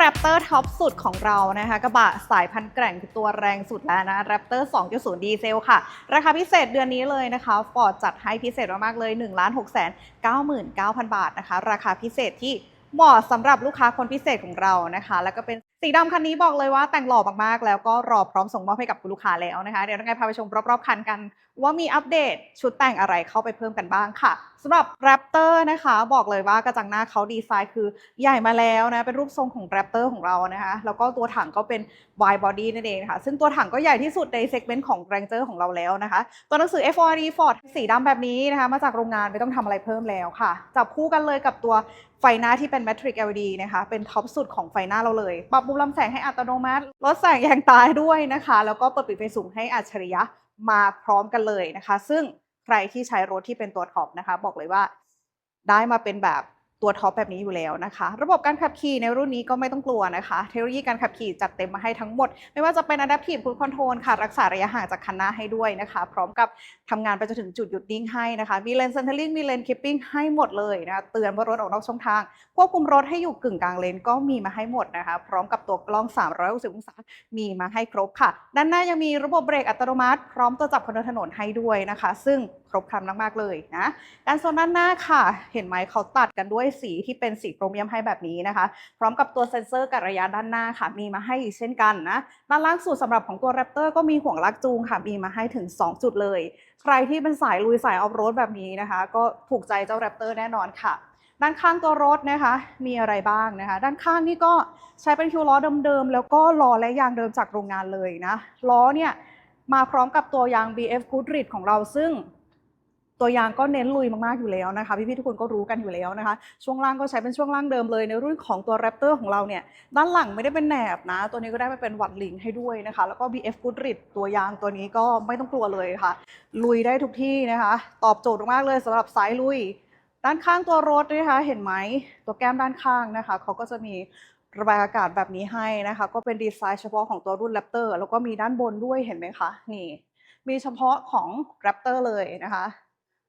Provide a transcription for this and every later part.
แรปเตอร์ท็อปสุดของเรานะคะกระบะสายพันธุ์แกร่งคือตัวแรงสุดแล้วนะแรปเตอร์2.0 ดีเซลค่ะ ราคาพิเศษเดือนนี้เลยนะคะฟอร์ดจัดให้พิเศษมากๆเลย 1 6 9 9 0 0 0 บาทนะคะ ราคาพิเศษที่เหมาะสำหรับลูกค้าคนพิเศษของเรานะคะ แล้วก็เป็น สีดำคันนี้บอกเลยว่าแต่งหล่อมากๆ แล้วก็รอพร้อมส่งมอบให้กับคุณลูกค้าแล้วนะคะ เดี๋ยวยังไงพาไปชมรอบๆคันกัน ว่ามีอัปเดตชุดแต่งอะไรเข้าไปเพิ่มกันบ้างค่ะสำหรับ Raptor นะคะ บอกเลยว่ากระจังหน้าเขาดีไซน์คือใหญ่มาแล้วนะ เป็นรูปทรงของ Raptor ของเรานะคะ แล้วก็ตัวถังก็เป็น wide body นั่นเองค่ะ ซึ่งตัวถังก็ใหญ่ที่สุดในเซกเมนต์ของ Ranger ของเราแล้วนะคะ ตัวหนังสือ FORD Ford สีดำแบบนี้นะคะ มาจากโรงงานไม่ต้องทำอะไรเพิ่มแล้วค่ะ จับคู่กันเลยกับตัวไฟหน้าที่เป็น Matrix LED นะคะ เป็นท็อปสุดของไฟหน้าเราเลย ปรับมุมลำแสงให้อัตโนมัติ ลดแสงแยงตาด้วยนะคะ แล้วก็เปิดปิดไฟสูงให้อัจฉริยะมาพร้อมกันเลยนะคะ ซึ่งใครที่ใช้รถที่เป็นตัวท็อปนะคะ บอกเลยว่าได้มาเป็นแบบ ตัวท็อปแบบนี้อยู่แล้วนะคะ ระบบการขับขี่ในรุ่นนี้ก็ไม่ต้องกลัวนะคะ เทคโนโลยีการขับขี่จัดเต็มมาให้ทั้งหมด ไม่ว่าจะเป็น Adaptive Cruise Control ค่ะ รักษาระยะห่างจากคันหน้าให้ด้วยนะคะ พร้อมกับทำงานไปจนถึงจุดหยุดนิ่งให้นะคะ มีเลน centering มีเลน keeping ให้หมดเลยนะคะเตือนว่ารถออกนอกช่องทาง ควบคุมรถให้อยู่กึ่งกลางเลนก็มีมาให้หมดนะคะ พร้อมกับตัวกล้อง 360 องศา มีมาให้ครบค่ะ ด้านหน้ายังมีระบบเบรกอัตโนมัติ พร้อมตัวจับคนเดินถนนให้ด้วยนะคะ ซึ่งครบครันมากๆเลยนะการโซนด้านหน้าค่ะ เห็นไหมเขาตัดกันด้วยสีที่เป็นสีโครเมียมให้แบบนี้นะคะ พร้อมกับตัวเซ็นเซอร์กัดระยะด้านหน้าค่ะ มีมาให้อีกเช่นกันนะด้านล่างสุดสำหรับของตัว Raptor ก็มีห่วงลากจูงค่ะมีมาให้ถึง 2 จุดเลย ใครที่เป็นสายลุยสายออฟโรดแบบนี้นะคะ ก็ถูกใจเจ้า Raptor แน่นอนค่ะด้านข้างตัวรถนะคะ มีอะไรบ้างนะคะ ด้านข้างนี่ก็ใช้เป็นคิวล้อเดิมๆ แล้วก็ล้อและยางเดิมจากโรงงานเลยนะ ล้อเนี่ยมาพร้อมกับตัวยาง BF Goodrich ของเราซึ่ง ตัวยางก็เน้นลุยมากๆอยู่แล้วนะคะ พี่ๆทุกคนก็รู้กันอยู่แล้วนะคะ ช่วงล่างก็ใช้เป็นช่วงล่างเดิมเลย ในรุ่นของตัว Raptor ของเราเนี่ย ด้านหลังไม่ได้เป็นแหนบนะ ตัวนี้ก็ได้มาเป็นวัดลิงให้ด้วยนะคะ แล้วก็ BF Goodrich ตัวยางตัวนี้ก็ไม่ต้องกลัวเลยค่ะ ลุยได้ทุกที่นะคะ ตอบโจทย์มากเลยสำหรับสายลุย ด้านข้างตัวรถนะคะเห็นไหมตัวแก้มด้านข้างนะคะเขาก็จะมีระบายอากาศแบบนี้ให้นะคะ ก็เป็นดีไซน์เฉพาะของตัวรุ่น Raptor แล้วก็มีด้านบนด้วยเห็นไหมคะนี่ มีเฉพาะของ Raptor เลยนะคะ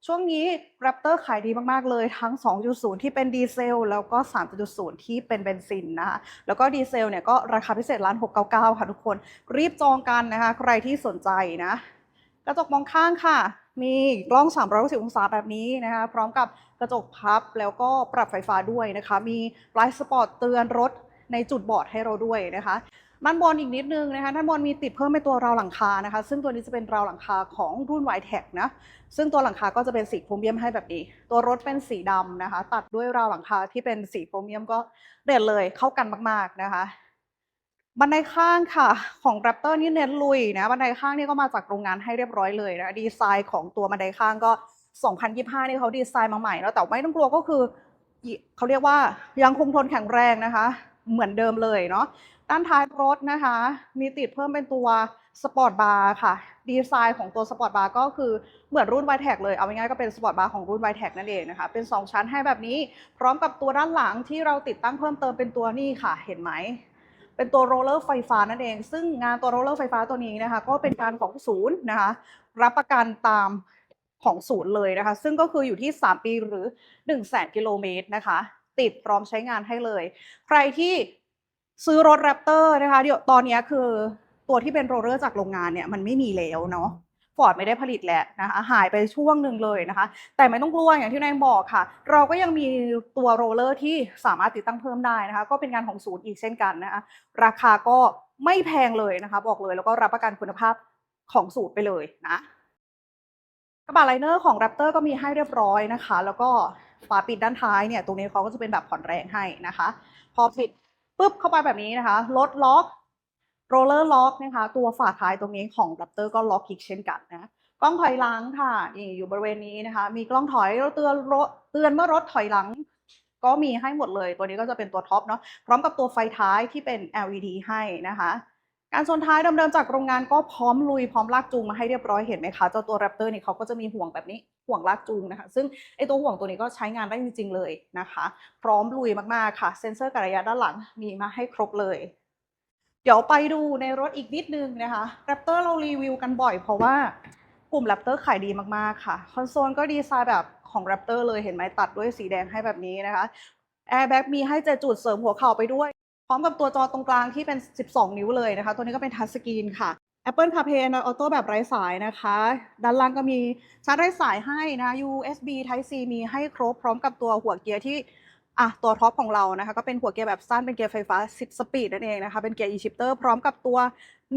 ช่วงนี้ Raptor ขายดีมาก ๆ เลยทั้ง 2.0 ที่เป็นดีเซล แล้วก็ 3.0 ที่เป็นเบนซินนะคะแล้วก็ดีเซลเนี่ยก็ราคาพิเศษล้าน699 ค่ะทุกคน รีบจองกันนะคะ ใครที่สนใจนะ กระจกมองข้างค่ะ มีกล้อง 360 องศาแบบนี้นะคะ พร้อมกับกระจกพับแล้วก็ปรับไฟฟ้าด้วยนะคะ มีไลท์สปอร์ตเตือนรถในจุดบอดให้เราด้วยนะคะ ด้านบนอีกนิดนึงนะคะด้านบนมีติดเพิ่มเป็นตัวราวหลังคานะคะ ซึ่งตัวนี้จะเป็นราวหลังคาของรุ่น y t e c นะซึ่งตัวหลังคาก็จะเป็นสีโครเมียมให้แบบนี้ ตัวรถเป็นสีดำนะคะ ตัดด้วยราวหลังคาที่เป็นสีโครเมียมก็เด่นเลยเข้ากันมาก ๆนะคะบันไดข้างค่ะของ Raptor นี่เน้นลุยนะบันไดข้างนี่ก็มาจากโรงงานให้เรียบร้อยเลยนะดีไซน์ของตัวบันไดข้างก็ 2025 นี่เขาดีไซน์มาใหม่แล้วแต่ไม่ต้องกลัวก็คือเขาเรียกว่ายังคงทนแข็งแรงนะคะ เหมือนเดิมเลยเนาะด้านท้ายรถนะคะ มีติดเพิ่มเป็นตัวสปอร์ตบาร์ค่ะ ดีไซน์ของตัวสปอร์ตบาร์ก็คือเหมือนรุ่น y t e c เลย เอาง่ายๆก็เป็นสปอร์ตบาร์ของรุ่น y t e c นั่นเองนะคะ เป็น 2 ชั้นให้แบบนี้ พร้อมกับตัวด้านหลังที่เราติดตั้งเพิ่มเติมเป็นตัวนี่ค่ะ เห็นไหม เป็นตัวโรลเลอร์ไฟฟ้านั่นเอง ซึ่งงานตัวโรลเลอร์ไฟฟ้าตัวนี้นะคะ ก็เป็นการของศูนย์นะคะ รับประกันตามของศูนย์เลยนะคะ ซึ่งก็คืออยู่ที่ 3 ปีหรือ 1 0 0 0 0แกิโลเมตรนะคะ ติดพร้อมใช้งานให้เลย ใครที่ซื้อรถ Raptor นะคะเดี๋ยวตอนนี้คือตัวที่เป็นโรเลอร์จากโรงงานเนี่ยมันไม่มีแล้วเนาะฟอร์ดไม่ได้ผลิตแล้วนะคะหายไปช่วงหนึ่งเลยนะคะ แต่ไม่ต้องกลัวอย่างที่นายบอกค่ะ เราก็ยังมีตัวโรเลอร์ที่สามารถติดตั้งเพิ่มได้นะคะ ก็เป็นงานของศูนย์อีกเช่นกันนะคะราคาก็ไม่แพงเลยนะคะ บอกเลยแล้วก็รับประกันคุณภาพของสูตรไปเลยนะกระบะไลเนอร์ของ Raptor ก็มีให้เรียบร้อยนะคะ แล้วก็ ฝาปิดด้านท้ายเนี่ยตรงนี้เขาก็จะเป็นแบบผ่อนแรงให้นะคะ พอปิดปุ๊บเข้าไปแบบนี้นะคะรถล็อกโรลเลอร์ล็อกนะคะ ตัวฝาท้ายตรงนี้ของ Raptor ก็ล็อกอีกเช่นกันนะกล้องถอยหลังค่ะนี่อยู่บริเวณนี้นะคะ มีกล้องถอยเตือนรถเตือนเมื่อรถถอยหลัง ก็มีให้หมดเลย ตัวนี้ก็จะเป็นตัวท็อปเนาะพร้อมกับตัวไฟท้ายที่เป็น LED ให้นะคะ การชนท้ายเดิมๆจากโรงงานก็พร้อมลุยพร้อมลากจูงมาให้เรียบร้อยเห็นไหมคะเจ้าตัว Raptor นี่เขาก็จะมีห่วงแบบนี้ห่วงลากจูงนะคะ ซึ่งไอตัวห่วงตัวนี้ก็ใช้งานได้จริงๆเลยนะคะ พร้อมลุยมากๆค่ะ เซ็นเซอร์กัดระยะด้านหลังมีมาให้ครบเลย เดี๋ยวไปดูในรถอีกนิดนึงนะคะ Raptor เรารีวิวกันบ่อยเพราะว่ากลุ่ม Raptor ขายดีมากๆค่ะ คอนโซลก็ดีไซน์แบบของ Raptor เลยเห็นไหมตัดด้วยสีแดงให้แบบนี้นะคะแอร์แบ็กมีให้เจจุดเสริมหัวเข่าไปด้วย พร้อมกับตัวจอตรงกลางที่เป็น 12 นิ้วเลยนะคะ ตัวนี้ก็เป็นทัชสกรีนค่ะ Apple CarPlay Android Auto แบบไร้สายนะคะ ด้านล่างก็มีชาร์จไร้สายให้นะ USB Type C มีให้ครบพร้อมกับตัวหัวเกียร์ที่อะตัวท็อปของเรานะคะ ก็เป็นหัวเกียร์แบบสั้นเป็นเกียร์ไฟฟ้า 10 สปีดนั่นเองนะคะ เป็นเกียร์ e-shifter พร้อมกับตัว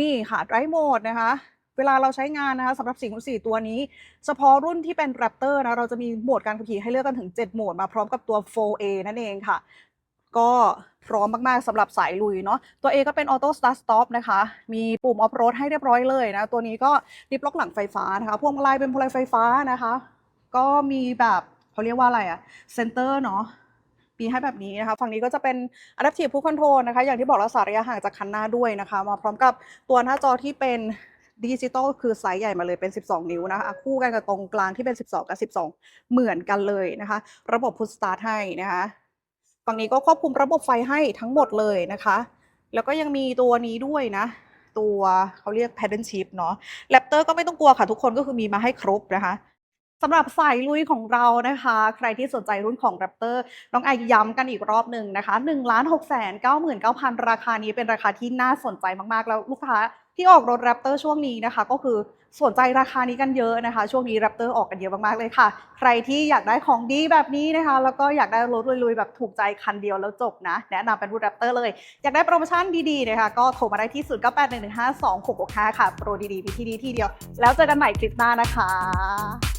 นี่ค่ะ Drive Mode นะคะ เวลาเราใช้งานนะคะสำหรับ4คูณ4ตัวนี้ เฉพาะรุ่นที่เป็น Raptor นะเราจะมีโหมดการขับขี่ให้เลือกกันถึง 7 โหมดมาพร้อมกับตัว 4A นั่นเองค่ะ ก็พร้อมมาก ๆสำหรับสายลุยเนาะตัว A ก็เป็น Auto Start Stop นะคะ มีปุ่ม Off Road ให้เรียบร้อยเลยนะ ตัวนี้ก็ดิฟล็อกหลังไฟฟ้านะคะพวงมาลัยเป็นพวงมาลัยไฟฟ้านะคะ ก็มีแบบเขาเรียกว่าอะไรอะเซนเตอร์เนาะมีให้แบบนี้นะคะ ฝั่งนี้ก็จะเป็น Adaptive Cruise Control นะคะ อย่างที่บอกแล้วสายระยะห่างจากคันหน้าด้วยนะคะ มาพร้อมกับตัวหน้าจอที่เป็นดิจิตอลคือไซส์ใหญ่มาเลยเป็น 12 นิ้วนะคะ คู่กันกับตรงกลางที่เป็น 12 กับ 12 เหมือนกันเลยนะคะ ระบบ Push Start ให้นะคะ ฝั่งนี้ก็ควบคุมระบบไฟให้ทั้งหมดเลยนะคะ แล้วก็ยังมีตัวนี้ด้วยนะ ตัวเขาเรียก Paddle Shift เนาะ Raptor ก็ไม่ต้องกลัวค่ะทุกคนก็คือมีมาให้ครบนะคะสำหรับสายลุยของเรานะคะ ใครที่สนใจรุ่นของ Raptor น้องไอย้ำกันอีกรอบหนึ่งนะคะ1 6 9 9 9 0 0 ราคานี้เป็นราคาที่น่าสนใจมากๆ แล้วลูกค้า ที่ออกรถแรปเตอร์ช่วงนี้นะคะ ก็คือสนใจราคานี้กันเยอะนะคะ ช่วงนี้แรปเตอร์ออกกันเยอะมากๆเลยค่ะ ใครที่อยากได้ของดีแบบนี้นะคะ แล้วก็อยากได้รถลุยๆ แบบถูกใจคันเดียวแล้วจบนะ แนะนำเป็นรุ่น Raptor เลย อยากได้โปรโมชั่นดีๆนะคะ ก็โทรมาได้ที่ 0 9 8 1 1 5 2 6 6 5 ค่ะ โปรดีๆ มีที่ดีที่เดียว แล้วเจอกันใหม่คลิปหน้านะคะ